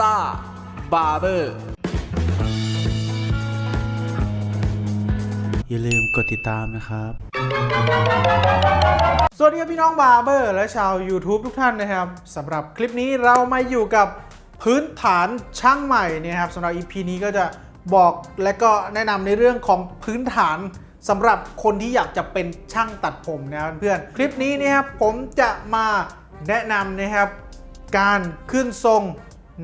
ต้าบาร์เบอร์ อย่าลืมกดติดตามนะครับ สวัสดีครับพี่น้องบาร์เบอร์และชาว YouTube ทุกท่านนะครับสำหรับคลิปนี้เรามาอยู่กับพื้นฐานช่างใหม่เนี่ยครับสำหรับ EP นี้ก็จะบอกและก็แนะนำในเรื่องของพื้นฐานสำหรับคนที่อยากจะเป็นช่างตัดผมนะครับเพื่อนคลิปนี้เนะครับผมจะมาแนะนำนะครับการขึ้นทรง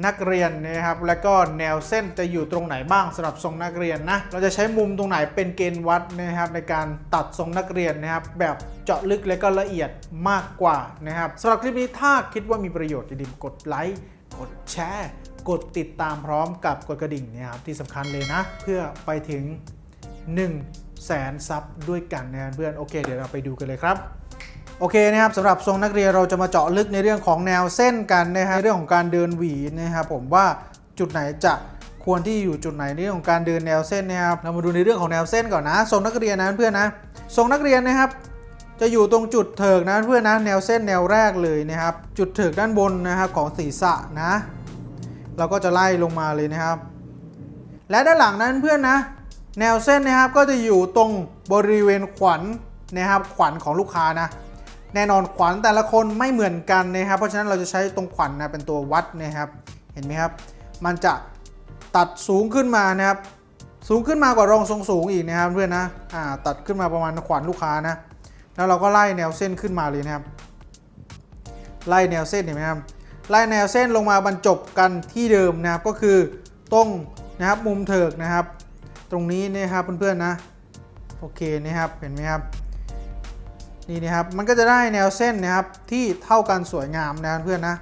นักเรียนนะครับแล้วก็แนวเส้นจะอยู่ตรงไหนบ้างสำหรับทรงนักเรียนนะเราจะใช้มุมตรงไหนเป็นเกณฑ์วัดนะครับในการตัดทรงนักเรียนนะครับแบบเจาะลึกและก็ละเอียดมากกว่านะครับสำหรับคลิปนี้ถ้าคิดว่ามีประโยชน์อย่าลืมกดไลค์กดแชร์กดติดตามพร้อมกับกดกระดิ่งนะครับที่สำคัญเลยนะ เพื่อไปถึง1แสนซับด้วยกันนะเพื่อนโอเค เดี๋ยวเราไปดูกันเลยครับ โอเคนะครับสำหรับทรงนักเรียนเราจะมาเจาะลึกในเรื่องของแนวเส้นกันนะฮะในเรื่องของการเดินหวีนะครับผมว่าจุดไหนจะควรที่อยู่จุดไหนในเรื่องของการเดินแนวเส้นนะครับเรามาดูในเรื่องของแนวเส้นก่อนนะทรงนักเรียนนะเพื่อนนะทรงนักเรียนนะครับ จะอยู่ตรงจุดเถิกนะเพื่อนนะแนวเส้นแนวแรกเลยนะครับ จุดเถิกด้านบนนะครับของศีรษะนะเราก็จะไล่ลงมาเลยนะครับ และด้านหลังนั้นเพื่อนนะ แนวเส้นนะครับก็จะอยู่ตรงบริเวณขวัญนะครับขวัญของลูกค้านะ แน่นอนขวัญแต่ละคนไม่เหมือนกันนะครับ เพราะฉะนั้นเราจะใช้ตรงขวัญนะเป็นตัววัดนะครับ เห็นไหมครับ มันจะตัดสูงขึ้นมานะครับ สูงขึ้นมากว่ารองทรงสูงอีกนะครับเพื่อนนะอ่าตัดขึ้นมาประมาณขวัญลูกค้านะ แล้วเราก็ไล่แนวเส้นขึ้นมาเลยนะครับ ไล่แนวเส้นเห็นไหมครับ ไล่แนวเส้นลงมาบรรจบกันที่เดิมนะครับ ก็คือตรงนะครับมุมเถิกนะครับ ตรงนี้นะครับเพื่อนๆนะ โอเคนะครับ เห็นไหมครับ นี่นะครับมันก็จะได้แนวเส้นนะครับที่เท่ากันสวยงามนะเพื่อนนะ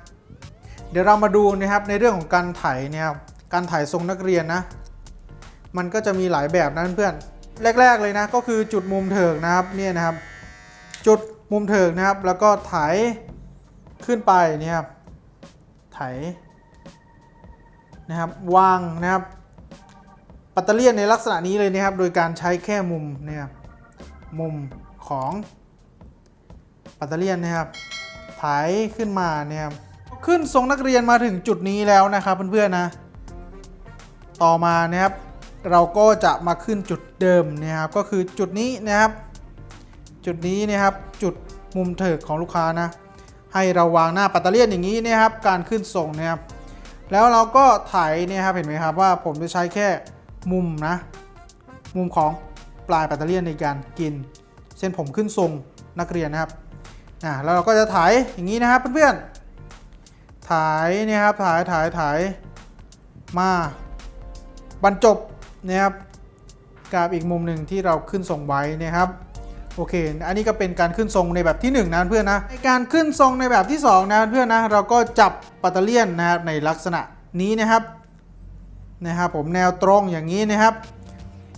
เดี๋ยวเรามาดูนะครับในเรื่องของการไถนะครับการไถทรงนักเรียนนะ มันก็จะมีหลายแบบนะเพื่อนแรก ๆเลยนะก็คือจุดมุมเถิกนะครับเนี่ยนะครับ จุดมุมเถิกนะครับ แล้วก็ไถขึ้นไปนี่ครับไถนะครับวางนะครับปัตเตอร์เลียนในลักษณะนี้เลยนะครับ โดยการใช้แค่มุมเนี่ยมุมของ ปัตเตอร์เลียนนะครับไถขึ้นมาเนี่ยครับขึ้นทรงนักเรียนมาถึงจุดนี้แล้วนะครับเพื่อนๆนะ ต่อมานะครับเราก็จะมาขึ้นจุดเดิมนะครับก็คือจุดนี้นะครับ จุดนี้นะครับจุดมุมเถิกของลูกค้านะให้เราวางหน้าปัตเตอร์เลียนอย่างนี้นะครับ การขึ้นทรงนะครับแล้วเราก็ไถเนี่ยครับเห็นไหมครับว่าผมจะใช้แค่มุมนะ มุมของปลายปัตเตอร์เลียนในการกิน เส้นผมขึ้นทรงนักเรียนนะครับ อ่าแล้วเราก็จะถ่ายอย่างนี้นะครับเพื่อนๆถ่ายนี่ครับถ่ายถ่ายถ่ายมาบรรจบนะครับกับอีกมุมหนึ่งที่เราขึ้นทรงไว้นะครับโอเค อันนี้ก็เป็นการขึ้นทรงในแบบที่1นะเพื่อนนะในการขึ้นทรงในแบบที่2นะเพื่อนนะเราก็จับปัตเตเลียนนะครับในลักษณะนี้นะครับนะครับผมแนวตรงอย่างนี้นะครับ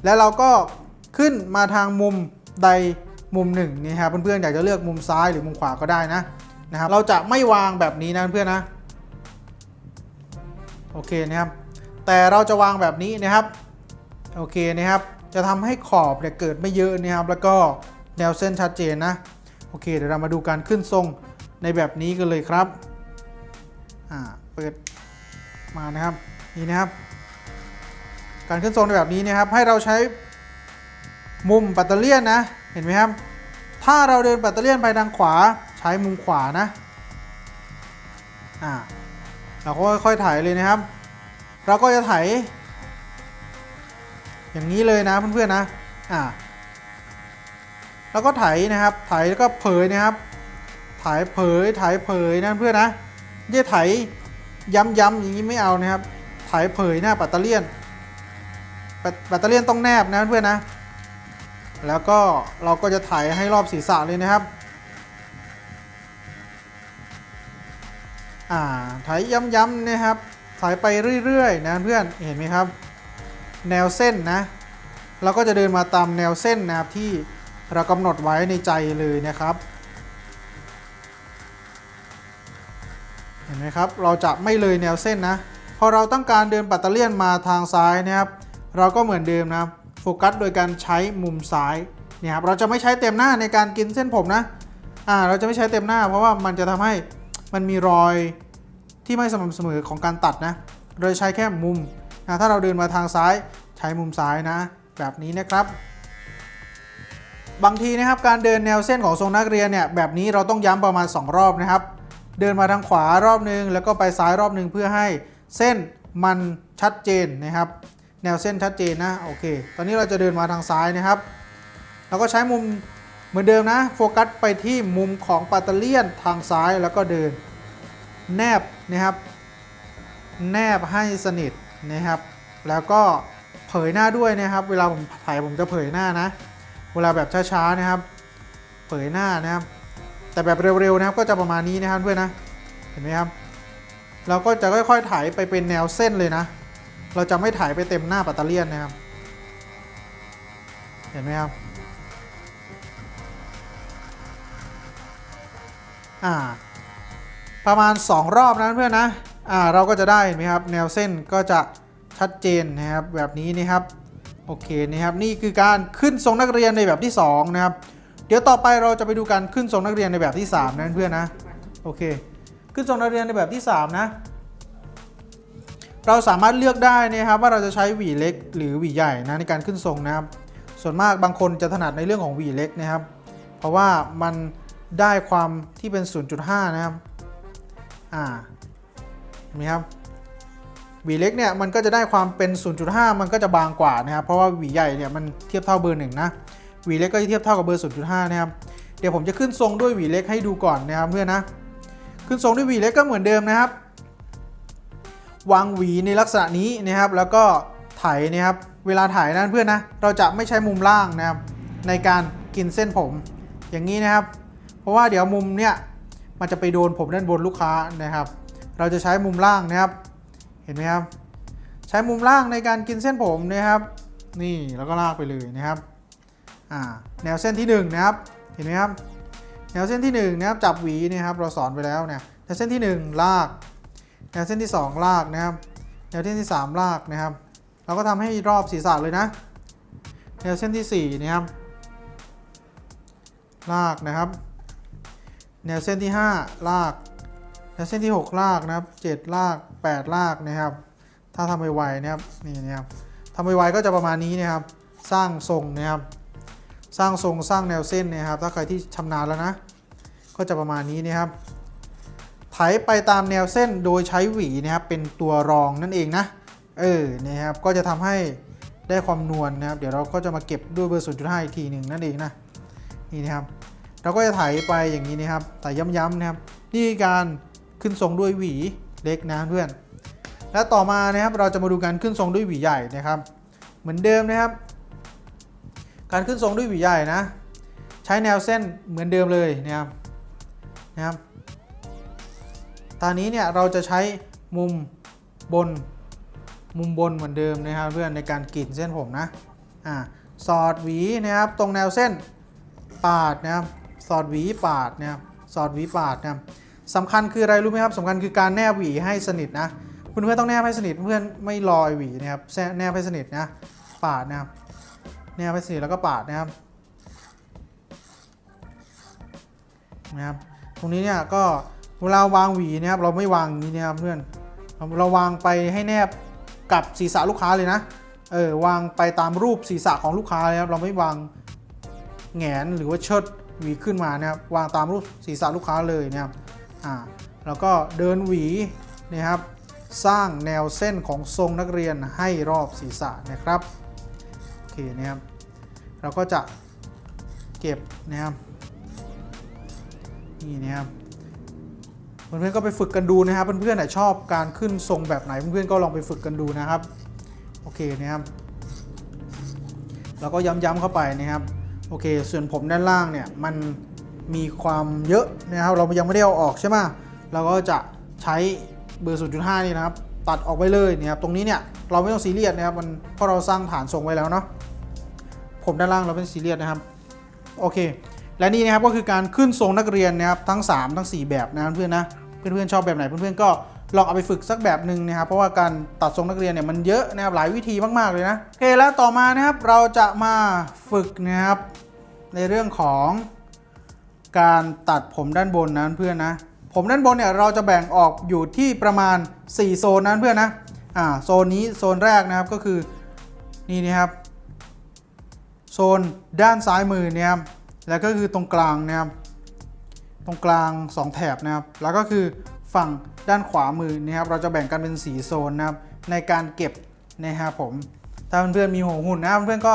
แล้วเราก็ขึ้นมาทางมุมใด มุมหนึ่งนี่ครับเพื่อนๆอยากจะเลือกมุมซ้ายหรือมุมขวาก็ได้นะนะครับเราจะไม่วางแบบนี้นะเพื่อนนะโอเคนะครับแต่เราจะวางแบบนี้นะครับโอเคนะครับจะทำให้ขอบเนี่ยเกิดไม่เยอะนะครับแล้วก็แนวเส้นชัดเจนนะโอเคเดี๋ยวเรามาดูการขึ้นทรงในแบบนี้กันเลยครับอ่าเปิดมานะครับนี่นะครับ การขึ้นทรงในแบบนี้นะครับให้เราใช้มุมปัตเตอร์เลียนนะ เห็นไหมครับ ถ้าเราเดินปัตเตอร์เลียนไปทางขวาใช้มุมขวานะอ่าเราก็ค่อยๆไถเลยนะครับ เราก็จะไถอย่างนี้เลยนะเพื่อนๆนะอ่าแล้วก็ไถนะครับ ไถแล้วก็เผยนะครับ ไถเผย ไถเผยนะเพื่อนนะไม่ใช่ไถย้ำๆอย่างนี้ไม่เอานะครับ ไถเผยหน้าปัตเตอร์เลียนแบตแบตเตอรี่ต้องแนบนะเพื่อนนะ แล้วก็เราก็จะถ่ายให้รอบศีรษะเลยนะครับ อ่าถ่ายย้ำๆนะครับ ถ่ายไปเรื่อยๆนะเพื่อน เห็นไหมครับ แนวเส้นนะเราก็จะเดินมาตามแนวเส้นนะครับที่เรากำหนดไว้ในใจเลยนะครับ เห็นไหมครับ เราจะไม่เลยแนวเส้นนะ พอเราต้องการเดินปัตเตอร์เลียนมาทางซ้ายนะครับ เราก็เหมือนเดิมนะครับ กัสโดยการใช้มุมซ้ายเนี่ยครับเราจะไม่ใช้เต็มหน้าในการกินเส้นผมนะอ่าเราจะไม่ใช้เต็มหน้า เพราะว่ามันจะทำให้มันมีรอยที่ไม่สม่ำเสมอของการตัดนะโดยใช้แค่มุมนะถ้าเราเดินมาทางซ้ายใช้มุมซ้ายนะ แบบนี้นะครับ บางทีนะครับการเดินแนวเส้นของทรงนักเรียนเนี่ยแบบนี้เราต้องย้ำประมาณ 2 รอบนะครับ เดินมาทางขวารอบนึง แล้วก็ไปซ้ายรอบนึงเพื่อให้เส้นมันชัดเจนนะครับ แนวเส้นชัดเจนนะโอเค ตอนนี้เราจะเดินมาทางซ้ายนะครับเราก็ใช้มุมเหมือนเดิมนะโฟกัสไปที่มุมของปัตเตเลียนทางซ้ายแล้วก็เดิน แนบนะครับ แนบให้สนิทนะครับ แล้วก็เผยหน้าด้วยนะครับ เวลาผมถ่ายผมจะเผยหน้านะ เวลาแบบช้าๆนะครับ เผยหน้านะครับ แต่แบบเร็วๆนะครับก็จะประมาณนี้นะครับเพื่อนนะเห็นไหมครับ เราก็จะค่อยๆถ่ายไปเป็นแนวเส้นเลยนะ เราจะไม่ถ่ายไปเต็มหน้าปัตเตอร์เลียนนะครับ เห็นไหมครับ อ่า ประมาณ 2 รอบนะเพื่อนนะ อ่า เราก็จะได้เห็นไหมครับ แนวเส้นก็จะชัดเจนนะครับ แบบนี้นะครับ โอเคนะครับ นี่คือการขึ้นทรงนักเรียนในแบบที่ 2 นะครับ เดี๋ยวต่อไปเราจะไปดูการขึ้นทรงนักเรียนในแบบที่ 3 นะเพื่อนนะ โอเค ขึ้นทรงนักเรียนในแบบที่ 3 นะ เราสามารถเลือกได้นะครับว่าเราจะใช้หวีเล็กหรือหวีใหญ่นะในการขึ้นทรงนะครับ ส่วนมากบางคนจะถนัดในเรื่องของหวีเล็กนะครับ เพราะว่ามันได้ความที่เป็น 0.5 นะครับ อ่าเห็นไหมครับหวีเล็กเนี่ยมันก็จะได้ความเป็น 0.5 มันก็จะบางกว่านะครับ เพราะว่าหวีใหญ่เนี่ยมันเทียบเท่าเบอร์หนึ่งนะหวีเล็กก็จะเทียบเท่ากับเบอร์ 0.5 นะครับ เดี๋ยวผมจะขึ้นทรงด้วยหวีเล็กให้ดูก่อนนะครับเพื่อนนะ ขึ้นทรงด้วยหวีเล็กก็เหมือนเดิมนะครับ วางหวีในลักษณะนี้นะครับ แล้วก็ไถนะครับ เวลาถ่ายนะเพื่อนนะ เราจะไม่ใช้มุมล่างนะครับ ในการกินเส้นผม อย่างนี้นะครับ เพราะว่าเดี๋ยวมุมเนี่ยมันจะไปโดนผมด้านบนลูกค้านะครับ เราจะใช้มุมล่างนะครับ เห็นไหมครับ ใช้มุมล่างในการกินเส้นผมนะครับ นี่แล้วก็ลากไปเลยนะครับอ่าแนวเส้นที่ 1 นะครับ เห็นไหมครับ แนวเส้นที่1นะครับจับหวีนะครับเราสอนไปแล้วเนี่ยแนวเส้นที่ 1 ลาก วเส้นที่ 2 ลากนะครับ แนวเส้นที่ 3 ลากนะครับ เราก็ทำให้รอบศีรษะเลยนะ แนวเส้นที่ 4 นะครับ ลากนะครับ แนวเส้นที่ 5 ลาก แนวเส้นที่ 6 ลากนะครับ 7 ลาก 8 ลากนะครับ ถ้าทำไวๆนะครับ นี่นะครับทำไวๆก็จะประมาณนี้นะครับ สร้างทรงนะครับ สร้างทรงสร้างแนวเส้นนะครับ ถ้าใครที่ชำนาญแล้วนะ ก็จะประมาณนี้นะครับ ถไปตามแนวเส้นโดยใช้หวีนะครับเป็นตัวรองนั่นเองนะ เออนะครับก็จะทำให้ได้ความนวลนะครับ เดี๋ยวเราก็จะมาเก็บด้วยเบอร์0.5อีกทีหนึ่งนั่นเองนะนี่นะครับ เราก็จะไถไปอย่างนี้นะครับไถย้ำๆนะครับ นี่การขึ้นทรงด้วยหวีเล็กนะเพื่อน และต่อมานะครับเราจะมาดูการขึ้นทรงด้วยหวีใหญ่นะครับ เหมือนเดิมนะครับ การขึ้นทรงด้วยหวีใหญ่นะ ใช้แนวเส้นเหมือนเดิมเลยนะครับนะครับ ตอนนี้เนี่ยเราจะใช้มุมบนมุมบนเหมือนเดิมนะครับเพื่อนในการกรีดเส้นผมนะอ่าสอดหวีนะครับตรงแนวเส้นปาดนะครับสอดหวีปาดนะครับสอดหวีปาดนะครับสำคัญคืออะไรรู้ไหมครับสำคัญคือการแนบหวีให้สนิทนะเพื่อนๆต้องแนบให้สนิทเพื่อนไม่ลอยหวีนะครับแซแนบให้สนิทนะปาดนะครับแนบให้สนิทแล้วก็ปาดนะครับนะครับ ตรงนี้เนี่ยก็ เวลาวางหวีนะครับเราไม่วางอย่างนี้นะครับเพื่อนเราวางไปให้แนบกับศีรษะลูกค้าเลยนะเออวางไปตามรูปศีรษะของลูกค้าเลยครับเราไม่วางแหงนหรือว่าเชิดหวีขึ้นมานะครับวางตามรูปศีรษะลูกค้าเลยนะครับอ่าแล้วก็เดินหวีนะครับสร้างแนวเส้นของทรงนักเรียนให้รอบศีรษะนะครับโอเคนะครับเราก็จะเก็บนะครับนี่นะครับ เพื่อนๆก็ไปฝึกกันดูนะครับ เพื่อนๆชอบการขึ้นทรงแบบไหนเพื่อนๆก็ลองไปฝึกกันดูนะครับ โอเคนะครับ แล้วก็ย้ำๆเข้าไปนะครับ โอเค ส่วนผมด้านล่างเนี่ยมันมีความเยอะนะครับ เรายังไม่ได้เอาออกใช่ไหมเราก็จะใช้เบอร์ 0.5 นี่นะครับ ตัดออกไปเลยนะครับตรงนี้เนี่ยเราไม่ต้องซีเรียสนะครับมันเพราะเราสร้างฐานทรงไว้แล้วเนาะผมด้านล่างเราไม่ซีเรียสนะครับ โอเค และนี่นะครับก็คือการขึ้นทรงนักเรียนนะครับทั้ง 3 ทั้ง 4 แบบนะเพื่อนนะเพื่อนๆชอบแบบไหนเพื่อนๆก็ลองเอาไปฝึกสักแบบหนึ่งนะครับเพราะว่าการตัดทรงนักเรียนเนี่ยมันเยอะนะครับหลายวิธีมากๆเลยนะโอเคแล้วต่อมานะครับเราจะมาฝึกนะครับในเรื่องของการตัดผมด้านบนนะเพื่อนนะผผมด้านบนเนี่ยเราจะแบ่งออกอยู่ที่ประมาณ 4 โซนนั้นเพื่อนนะอ่าโซนนี้โซนแรกนะครับก็คือนี่นะครับโซนด้านซ้ายมือเนี่ยครับ แล้วก็คือตรงกลางนะครับตรงกลาง 2 แถบนะครับ แล้วก็คือฝั่งด้านขวามือนะครับ เราจะแบ่งกันเป็นสีโซนนะครับ ในการเก็บนะครับผม ถ้าเพื่อนๆมีหัวหุ่นนะครับเพื่อนๆก็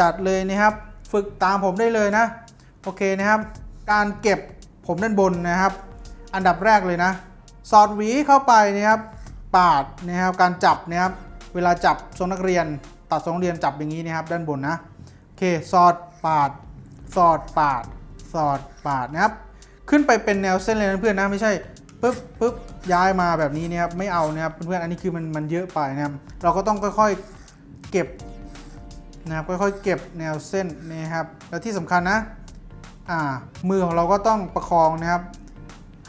จัดเลยนะครับ ฝึกตามผมได้เลยนะ โอเคนะครับ การเก็บผมด้านบนนะครับ อันดับแรกเลยนะ สอดหวีเข้าไปนะครับ ปาดนะครับ การจับนะครับ เวลาจับทรงนักเรียน ตัดทรงนักเรียนจับอย่างนี้นะครับ ด้านบนนะ โอเค สอดปาด สอดปาด สอดปาดนะครับ ขึ้นไปเป็นแนวเส้นเลยนะเพื่อนนะไม่ใช่ปึ๊บปึ๊บย้ายมาแบบนี้นะครับไม่เอานะครับเพื่อนๆอันนี้คือมันมันเยอะไปนะครับเราก็ต้องค่อยๆเก็บนะครับค่อยๆเก็บแนวเส้นนะครับแล้วที่สำคัญนะอ่ามือของเราก็ต้องประคองนะครับ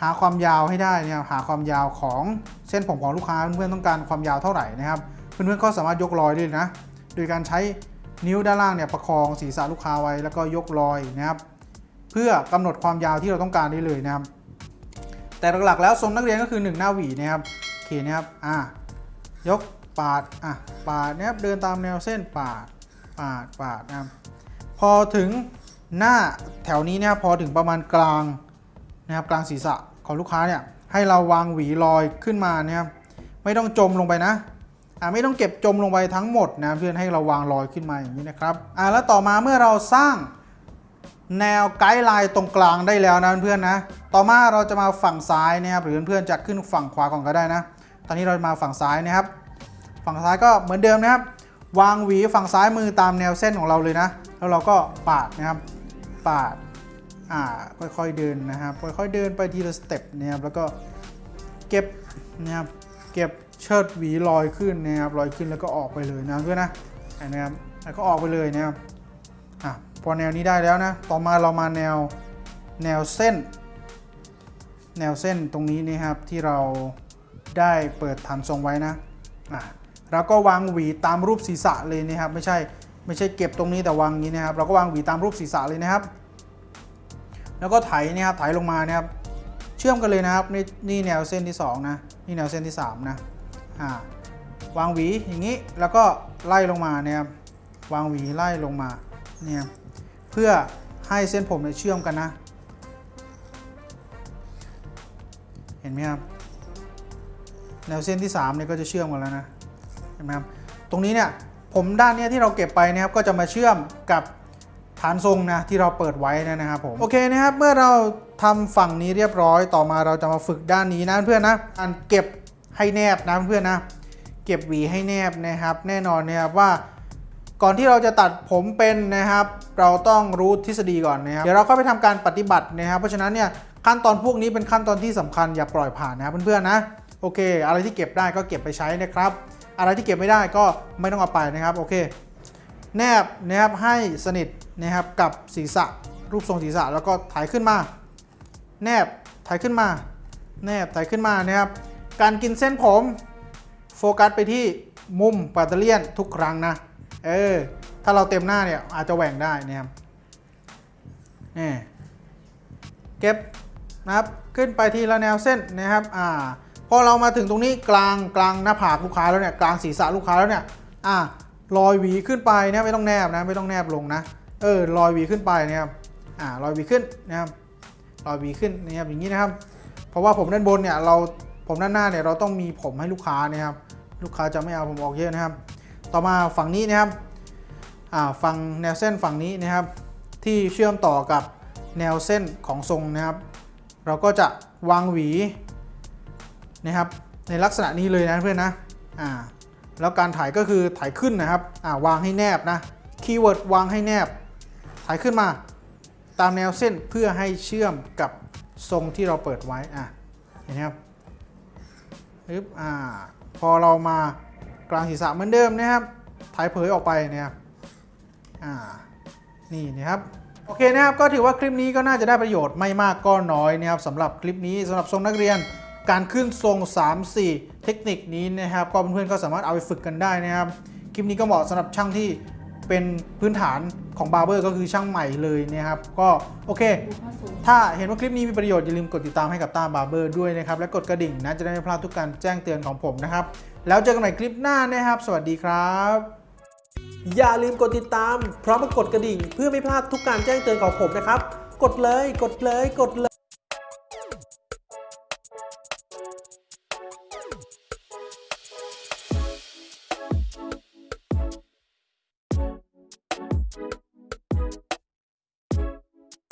หาความยาวให้ได้นะครับหาความยาวของเส้นผมของลูกค้าเพื่อนๆต้องการความยาวเท่าไหร่นะครับ เพื่อนๆก็สามารถยกรอยได้เลยนะ โดยการใช้ นิ้วด้านล่างเนี่ยประคองศีรษะลูกค้าไว้แล้วก็ยกรอยนะครับ เพื่อกำหนดความยาวที่เราต้องการได้เลยนะครับ แต่หลักๆแล้วทรงนักเรียนก็คือ 1 หน้าหวีนะครับโอเคนะครับอ่ายกปาดอะปาดนะครับเดินตามแนวเส้นปาดปาดปาดนะครับพอถึงหน้าแถวนี้เนี่ยพอถึงประมาณกลางนะครับกลางศีรษะของลูกค้าเนี่ยให้เราวางหวีลอยขึ้นมานะครับไม่ต้องจมลงไปนะ อ่าไม่ต้องเก็บจมลงไปทั้งหมดนะเพื่อนให้เราวางลอยขึ้นมาอย่างนี้นะครับอ่าแล้วต่อมาเมื่อเราสร้างแนวไกด์ไลน์ตรงกลางได้แล้วนะเพื่อนนะ ต่อมาเราจะมาฝั่งซ้ายนะครับหรือเพื่อนๆจะขึ้นฝั่งขวาก่อนก็ได้นะ ตอนนี้เรามาฝั่งซ้ายนะครับ ฝั่งซ้ายก็เหมือนเดิมนะครับ วางหวีฝั่งซ้ายมือตามแนวเส้นของเราเลยนะ แล้วเราก็ปาดนะครับ ปาด อ่า ค่อยๆเดินนะครับ ค่อยๆเดินไปทีละสเต็ปนะครับ แล้วก็เก็บนะครับ เก็บ เชิดหวีลอยขึ้นนะครับลอยขึ้นแล้วก็ออกไปเลยนะเพื่อนนะเห็นะครับแล้วก็ออกไปเลยนะครับอะพอแนวนี้ได้แล้วนะต่อมาเรามาแนวแนวเส้น แนวเส้นตรงนี้นะครับที่เราได้เปิดฐานทรงไว้นะอะเราก็วางหวีตามรูปศีรษะเลยนะครับ ไม่ใช่ไม่ใช่เก็บตรงนี้แต่วางนี้นะครับ เราก็วางหวีตามรูปศีรษะเลยนะครับ แล้วก็ไถนี่ยครับไถลงมานะครับ เชื่อมกันเลยนะครับนี่นี่แนวเส้นที่2นะนี่แนวเส้นที่3นะ วางหวีอย่างนี้แล้วก็ไล่ลงมาเนี่ยครับวางหวีไล่ลงมาเนี่ยเพื่อให้เส้นผมเนี่ยเชื่อมกันนะ เห็นไหมครับแนวเส้นที่3เนี่ยก็จะเชื่อมกันแล้วนะเห็นไหมครับตรงนี้เนี่ยผมด้านเนี้ยที่เราเก็บไปนะครับก็จะมาเชื่อมกับฐานทรงนะที่เราเปิดไว้นะครับผมโอเคนะครับเมื่อเราทำฝั่งนี้เรียบร้อยต่อมาเราจะมาฝึกด้านนี้นะเพื่อนนะอันเก็บ ให้แนบนะเพื่อนนะเก็บหวีให้แนบนะครับ แน่นอนนะครับว่า ก่อนที่เราจะตัดผมเป็นนะครับ เราต้องรู้ทฤษฎีก่อนนะครับเดี๋ยวเราเข้าไปทำการปฏิบัตินะครับ เพราะฉะนั้นเนี่ยขั้นตอนพวกนี้เป็นขั้นตอนที่สำคัญอย่าปล่อยผ่านนะเพื่อนๆนะโอเค อะไรที่เก็บได้ก็เก็บไปใช้นะครับ อะไรที่เก็บไม่ได้ก็ไม่ต้องเอาไปนะครับโอเค แนบนะครับให้สนิทนะครับกับศีรษะรูปทรงศีรษะแล้วก็ถ่ายขึ้นมา แนบถ่ายขึ้นมา แนบถ่ายขึ้นมานะครับ การกินเส้นผม โฟกัสไปที่มุมปัตเตเลียนทุกครั้งนะ เออ ถ้าเราเต็มหน้าเนี่ยอาจจะแหว่งได้นะครับนี่เก็บนะครับขึ้นไปทีละแนวเส้นนะครับอ่าพอเรามาถึงตรงนี้กลางกลางหน้าผากลูกค้าแล้วเนี่ยกลางศีรษะลูกค้าแล้วเนี่ยอ่าลอยหวีขึ้นไปนะไม่ต้องแนบนะไม่ต้องแนบลงนะเออลอยหวีขึ้นไปนะครับอ่าลอยหวีขึ้นนะครับลอยหวีขึ้นนะครับอย่างนี้นะครับ เพราะว่าผมด้านบนเนี่ยเรา ผมด้านหน้าเนี่ยเราต้องมีผมให้ลูกค้านะครับลูกค้าจะไม่เอาผมออกเยอะนะครับ ต่อมาฝั่งนี้นะครับฝั่งแนวเส้นฝั่งนี้นะครับ ที่เชื่อมต่อกับแนวเส้นของทรงนะครับ เราก็จะวางหวีนะครับ ในลักษณะนี้เลยนะเพื่อนนะอ่าแล้วการถ่ายก็คือถ่ายขึ้นนะครับอ่าวางให้แนบนะคีย์เวิร์ดวางให้แนบ ถ่ายขึ้นมา ตามแนวเส้นเพื่อให้เชื่อมกับทรงที่เราเปิดไว้อะเห็นไหมครับ ปึ๊บอ่าพอเรามากลางศีรษะเหมือนเดิมนะครับถ่ายเผยออกไปนะครับอ่านี่นะครับโอเคนะครับก็ถือว่าคลิปนี้ก็น่าจะได้ประโยชน์ไม่มากก็น้อยนะครับสำหรับคลิปนี้สำหรับทรงนักเรียนการขึ้นทรง 3-4 เทคนิคนี้นะครับก็เพื่อนๆก็สามารถเอาไปฝึกกันได้นะครับคลิปนี้ก็เหมาะสำหรับช่างที่ เป็นพื้นฐานของบาร์เบอร์ก็คือช่างใหม่เลยนะครับ ก็โอเค ถ้าเห็นว่าคลิปนี้มีประโยชน์อย่าลืมกดติดตามให้กับต้าบาร์เบอร์ด้วยนะครับ และกดกระดิ่งนะจะได้ไม่พลาดทุกการแจ้งเตือนของผมนะครับ แล้วเจอกันใหม่คลิปหน้านะครับ สวัสดีครับ อย่าลืมกดติดตามพร้อมกับกดกระดิ่ง เพื่อไม่พลาดทุกการแจ้งเตือนของผมนะครับ กดเลย กดเลย กดเลย